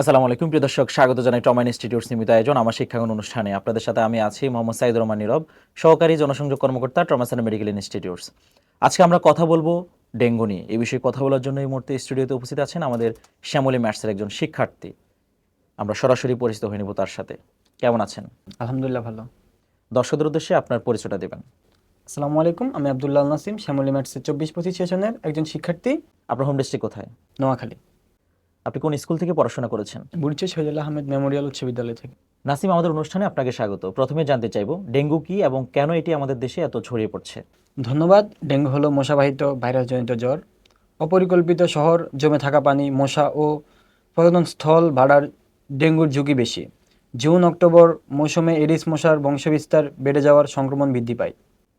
আসসালামু আলাইকুম প্রিয় দর্শক স্বাগত জানাই ট্রমা ইনস্টিটিউট সীমিত আয়োজন আমার শিক্ষাঙ্গন অনুষ্ঠানে। আপনাদের সাথে আমি আছি মোহাম্মদ সাইদ রহমান নীরব সহকারী জনসংযোগ কর্মকর্তা ট্রমা সেন্টার মেডিকেল ইনস্টিটিউটস। আজকে আমরা কথা বলব ডেঙ্গু নিয়ে। এই বিষয়ে কথা বলার জন্য এই মুহূর্তে স্টুডিওতে উপস্থিত আছেন আমাদের শ্যামলী ম্যাটসের একজন শিক্ষার্থী। আমরা সরাসরি পরিচিত হয়ে নেব তার সাথে। কেমন আছেন? আলহামদুলিল্লাহ ভালো। দর্শকদের উদ্দেশ্যে আপনার পরিচয়টা দেবেন। আসসালামু আলাইকুম আমি আব্দুল্লাহ নাসিম শ্যামলী ম্যাটসের চব্বিশ পঁচিশ সেশনের একজন শিক্ষার্থী। আপনার হোম ডিস্ট্রিক্ট কোথায়? নোয়াখালী। আপনি কোন স্কুল থেকে পড়াশোনা করেছেন? বুড়িচে শহীদুল্লাহ আহমেদ মেমোরিয়াল উচ্চ বিদ্যালয় থেকে। নাসিম আমাদের অনুষ্ঠানে আপনাকে স্বাগত। প্রথমে জানতে চাইব ডেঙ্গু কি এবং কেন এটি আমাদের দেশে এত ছড়িয়ে পড়ছে? ধন্যবাদ ডেঙ্গু হলো মশাবাহিত ভাইরাসজনিত জ্বর। অপরিকল্পিত শহর জমে থাকা পানি মশা ও প্রজনন স্থল ভাড়ার ডেঙ্গুর ঝুঁকি বেশি। জুন অক্টোবর মৌসুমে এডিস মশার বংশবিস্তার বেড়ে যাওয়ার সংক্রমণ বৃদ্ধি পায়।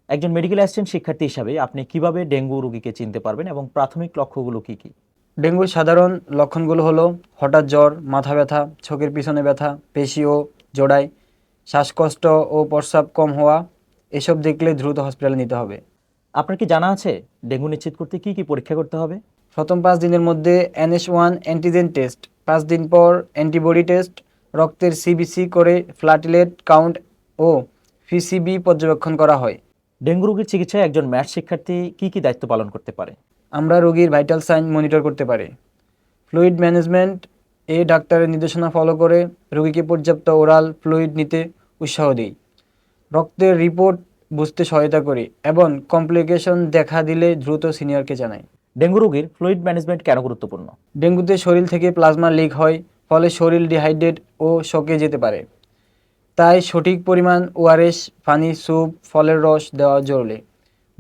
একজন মেডিকেল অ্যাসিস্ট্যান্ট শিক্ষার্থী হিসাবে আপনি কীভাবে ডেঙ্গু রোগীকে চিনতে পারবেন এবং প্রাথমিক লক্ষ্যগুলো কি কি? ডেঙ্গুর সাধারণ লক্ষণগুলো হলো হঠাৎ জ্বর মাথা ব্যথা চোখের পিছনে ব্যথা পেশি ও জোড়ায় শ্বাসকষ্ট ও প্রস্রাব কম হওয়া এসব দেখলে দ্রুত হসপিটালে নিতে হবে। আপনার কি জানা আছে ডেঙ্গু নিশ্চিত করতে কি কি পরীক্ষা করতে হবে? প্রথম পাঁচ দিনের মধ্যে এনএস ওয়ান অ্যান্টিজেন টেস্ট পাঁচ দিন পর অ্যান্টিবডি টেস্ট রক্তের সিবিসি করে ফ্ল্যাটিলেট কাউন্ট ও পিসিবি পর্যবেক্ষণ করা হয়। ডেঙ্গু রোগীর চিকিৎসায় একজন ম্যাথ শিক্ষার্থী কি কি দায়িত্ব পালন করতে পারে? আমরা রোগীর ভাইটাল সাইন মনিটর করতে পারি। ফ্লুইড ম্যানেজমেন্ট এ ডাক্তারের নির্দেশনা ফলো করে রোগীকে পর্যাপ্ত ওরাল ফ্লুইড নিতে উৎসাহ দিই। রক্তের রিপোর্ট বুঝতে সহায়তা করি এবং কমপ্লিকেশন দেখা দিলে দ্রুত সিনিয়রকে জানাই। ডেঙ্গু রোগীর ফ্লুইড ম্যানেজমেন্ট কেন গুরুত্বপূর্ণ? ডেঙ্গুতে শরীর থেকে প্লাজমা লিক হয় ফলে শরীর ডিহাইড্রেট ও শকে যেতে পারে। তাই সঠিক পরিমাণ ওআরএস পানি স্যুপ ফলের রস দেওয়া জরুরি।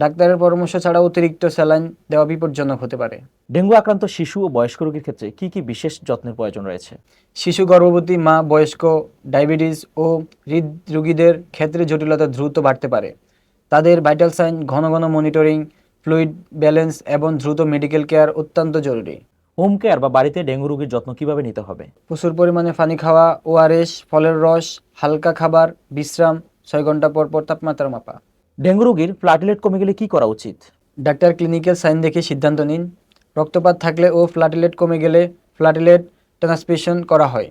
ডাক্তারের পরামর্শ ছাড়া অতিরিক্ত স্যালাইন দেওয়া বিপজ্জনক হতে পারে। ডেঙ্গু আক্রান্ত শিশু ও বয়স্ক রোগীর ক্ষেত্রে কি কি বিশেষ যত্নের প্রয়োজন রয়েছে? শিশু গর্ভবতী মা বয়স্ক ডায়াবেটিস ও হৃদ রোগীদের ক্ষেত্রে জটিলতা দ্রুত বাড়তে পারে। তাদের ভাইটাল সাইন ঘন ঘন মনিটরিং ফ্লুইড ব্যালেন্স এবং দ্রুত মেডিকেল কেয়ার অত্যন্ত জরুরি। হোম কেয়ার বা বাড়িতে ডেঙ্গু রোগীর যত্ন কীভাবে নিতে হবে? প্রচুর পরিমাণে পানি খাওয়া ওআরএস ফলের রস হালকা খাবার বিশ্রাম ছয় ঘণ্টা পর পর তাপমাত্রা মাপা। ডেঙ্গু রোগীর প্লাটিলেট কমে গেলে কি করা উচিত? ডাক্তার ক্লিনিক্যাল সাইন দেখে সিদ্ধান্ত নিন। রক্তপাত থাকলে ও ফ্লাটিলেট কমে গেলে ফ্লাটিলেট ট্রান্সমিশন করা হয়।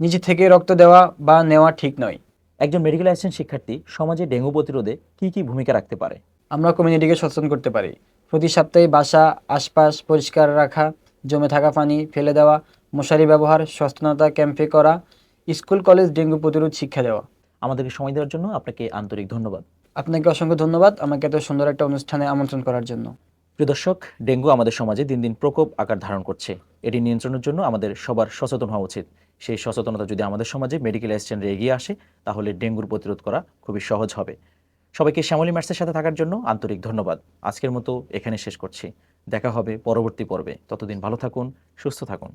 নিজে থেকে রক্ত দেওয়া বা নেওয়া ঠিক নয়। একজন মেডিকেল অ্যাসিস্ট্যান্ট শিক্ষার্থী সমাজে ডেঙ্গু প্রতিরোধে কি কি ভূমিকা রাখতে পারে? আমরা কমিউনিটিকে সচেতন করতে পারি। প্রতি সপ্তাহে বাসা আশপাশ পরিষ্কার রাখা জমে থাকা পানি ফেলে দেওয়া মশারি ব্যবহার সচেতনতা ক্যাম্পে করা স্কুল কলেজ ডেঙ্গু প্রতিরোধ শিক্ষা দেওয়া। আমাদেরকে সময় দেওয়ার জন্য আপনাকে আন্তরিক ধন্যবাদ। আপনাকে অসংখ্য ধন্যবাদ আমাকে এত সুন্দর একটা অনুষ্ঠানে আমন্ত্রণ করার জন্য। প্রিয় দর্শক, ডেঙ্গু আমাদের সমাজে দিন দিন প্রকোপ আকার ধারণ করছে। এটি নিয়ন্ত্রণের জন্য আমাদের সবার সচেতন হওয়া উচিত। সেই সচেতনতা যদি আমাদের সমাজে মেডিকেল অ্যাসিস্ট্যান্টরা এগিয়ে আসে, তাহলে ডেঙ্গুর প্রতিরোধ করা খুবই সহজ হবে। সবাইকে শ্যামলী ম্যাটসের সাথে থাকার জন্য আন্তরিক ধন্যবাদ। আজকের মতো এখানে শেষ করছি। দেখা হবে পরবর্তী পর্বে। ততদিন ভালো থাকুন, সুস্থ থাকুন।